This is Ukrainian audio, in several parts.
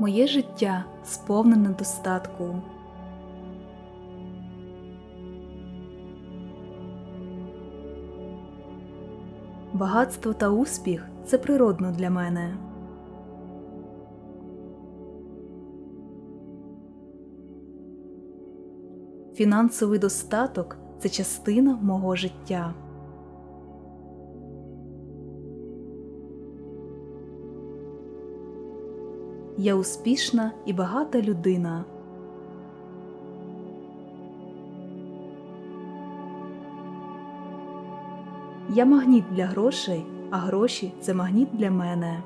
Моє життя сповнене достатку. Багатство та успіх це природно для мене. Фінансовий достаток це частина мого життя. Я успішна і багата людина. Я магніт для грошей, а гроші це магніт для мене.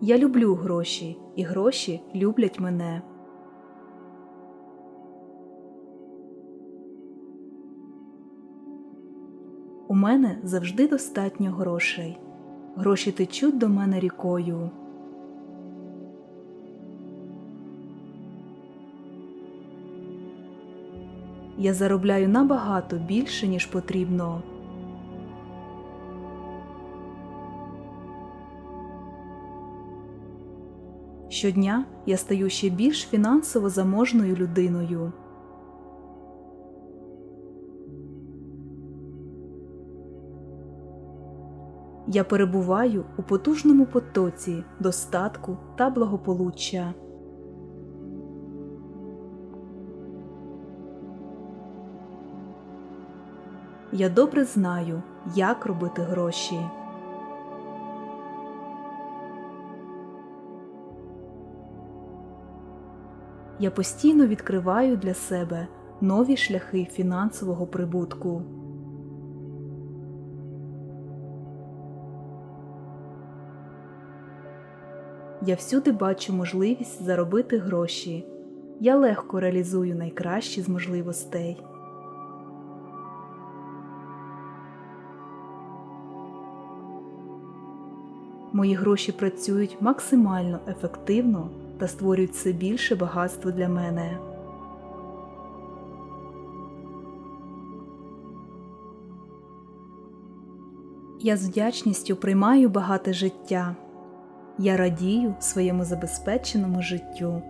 Я люблю гроші, і гроші люблять мене. У мене завжди достатньо грошей. Гроші течуть до мене рікою. Я заробляю набагато більше, ніж потрібно. Щодня я стаю ще більш фінансово заможною людиною. Я перебуваю у потужному потоці достатку та благополуччя. Я добре знаю, як робити гроші. Я постійно відкриваю для себе нові шляхи фінансового прибутку. Я всюди бачу можливість заробити гроші. Я легко реалізую найкращі з можливостей. Мої гроші працюють максимально ефективно та створюють все більше багатства для мене. Я з вдячністю приймаю багате життя. Я радію своєму забезпеченому життю.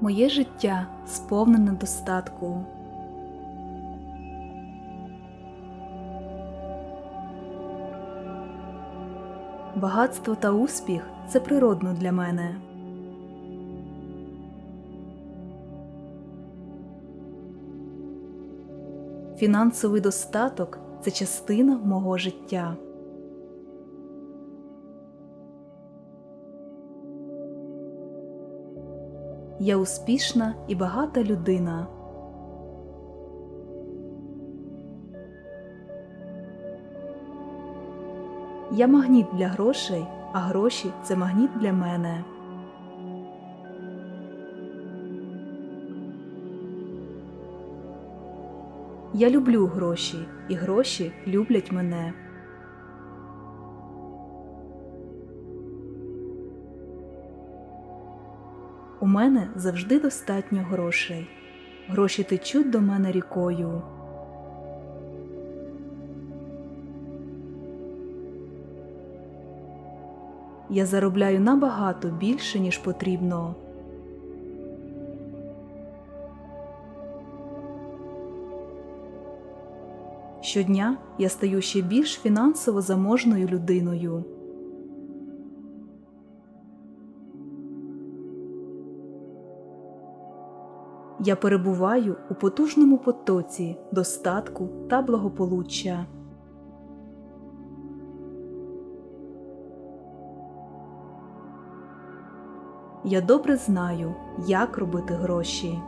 Моє життя сповнене достатку. Багатство та успіх це природно для мене. Фінансовий достаток це частина мого життя. Я успішна і багата людина. Я магніт для грошей, а гроші це магніт для мене. Я люблю гроші, і гроші люблять мене. У мене завжди достатньо грошей. Гроші течуть до мене рікою. Я заробляю набагато більше, ніж потрібно. Щодня я стаю ще більш фінансово заможною людиною. Я перебуваю у потужному потоці достатку та благополуччя. Я добре знаю, як робити гроші.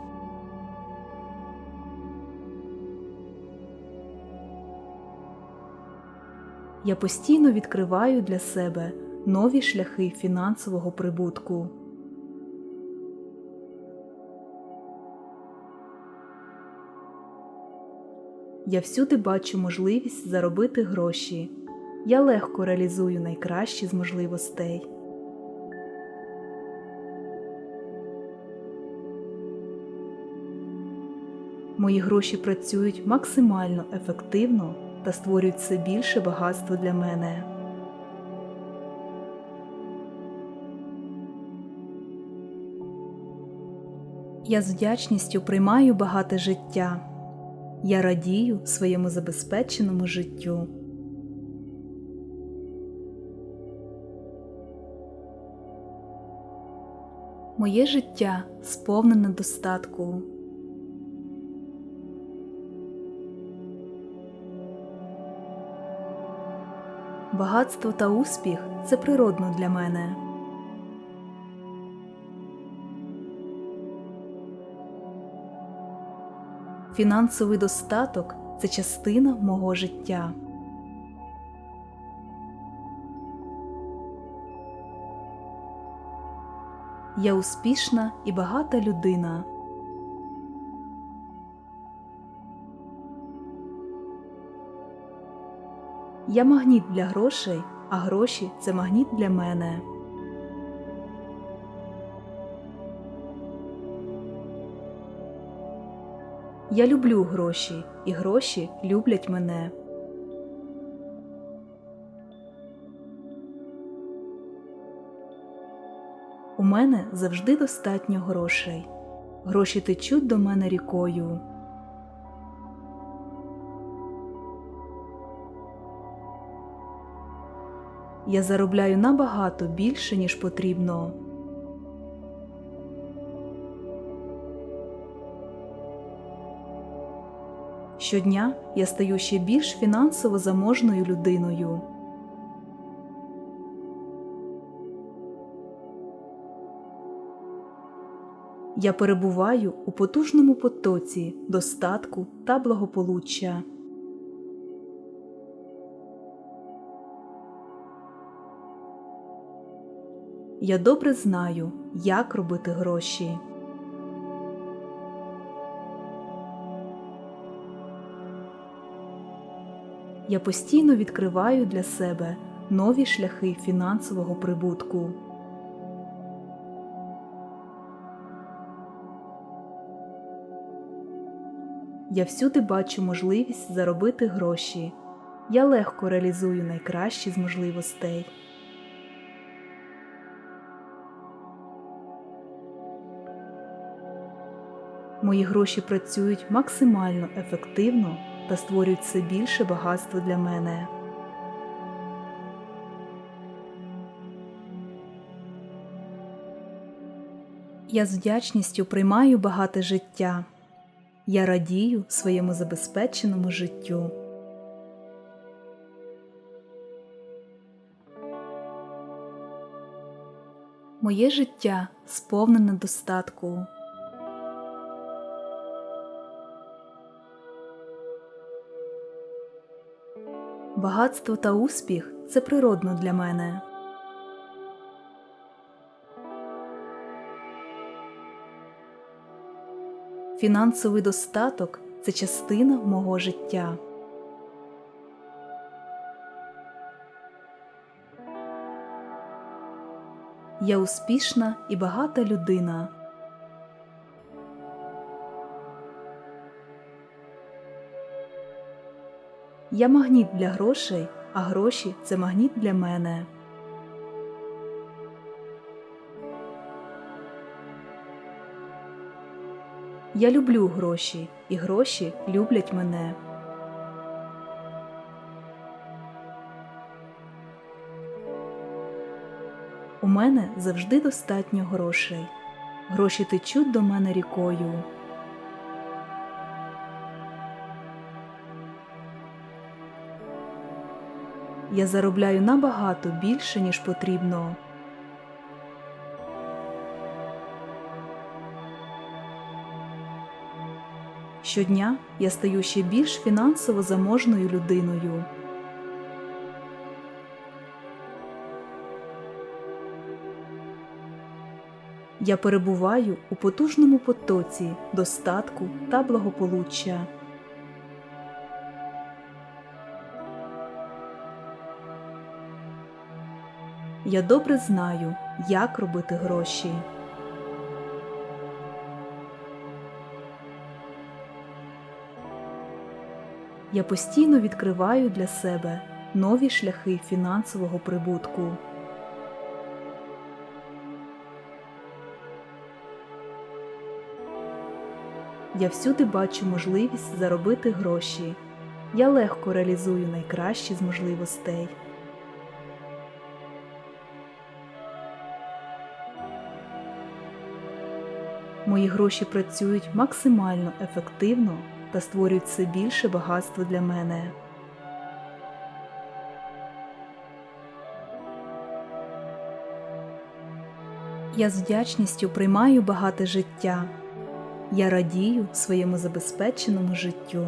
Я постійно відкриваю для себе нові шляхи фінансового прибутку. Я всюди бачу можливість заробити гроші. Я легко реалізую найкращі з можливостей. Мої гроші працюють максимально ефективно та створюють все більше багатства для мене. Я з вдячністю приймаю багате життя. Я радію своєму забезпеченому життю. Моє життя сповнене достатку. Багатство та успіх це природно для мене. Фінансовий достаток це частина мого життя. Я успішна і багата людина. Я магніт для грошей, а гроші це магніт для мене. Я люблю гроші, і гроші люблять мене. У мене завжди достатньо грошей. Гроші течуть до мене рікою. Я заробляю набагато більше, ніж потрібно. Щодня я стаю ще більш фінансово заможною людиною. Я перебуваю у потужному потоці достатку та благополуччя. Я добре знаю, як робити гроші. Я постійно відкриваю для себе нові шляхи фінансового прибутку. Я всюди бачу можливість заробити гроші. Я легко реалізую найкращі з можливостей. Мої гроші працюють максимально ефективно та створюють все більше багатства для мене. Я з вдячністю приймаю багате життя. Я радію своєму забезпеченому життю. Моє життя сповнене достатку. Багатство та успіх це природно для мене. Фінансовий достаток це частина мого життя. Я успішна і багата людина. Я магніт для грошей, а гроші це магніт для мене. Я люблю гроші, і гроші люблять мене. У мене завжди достатньо грошей. Гроші течуть до мене рікою. Я заробляю набагато більше, ніж потрібно. Щодня я стаю ще більш фінансово заможною людиною. Я перебуваю у потужному потоці достатку та благополуччя. Я добре знаю, як робити гроші. Я постійно відкриваю для себе нові шляхи фінансового прибутку. Я всюди бачу можливість заробити гроші. Я легко реалізую найкращі з можливостей. Мої гроші працюють максимально ефективно та створюють все більше багатства для мене. Я з вдячністю приймаю багате життя. Я радію своєму забезпеченому життю.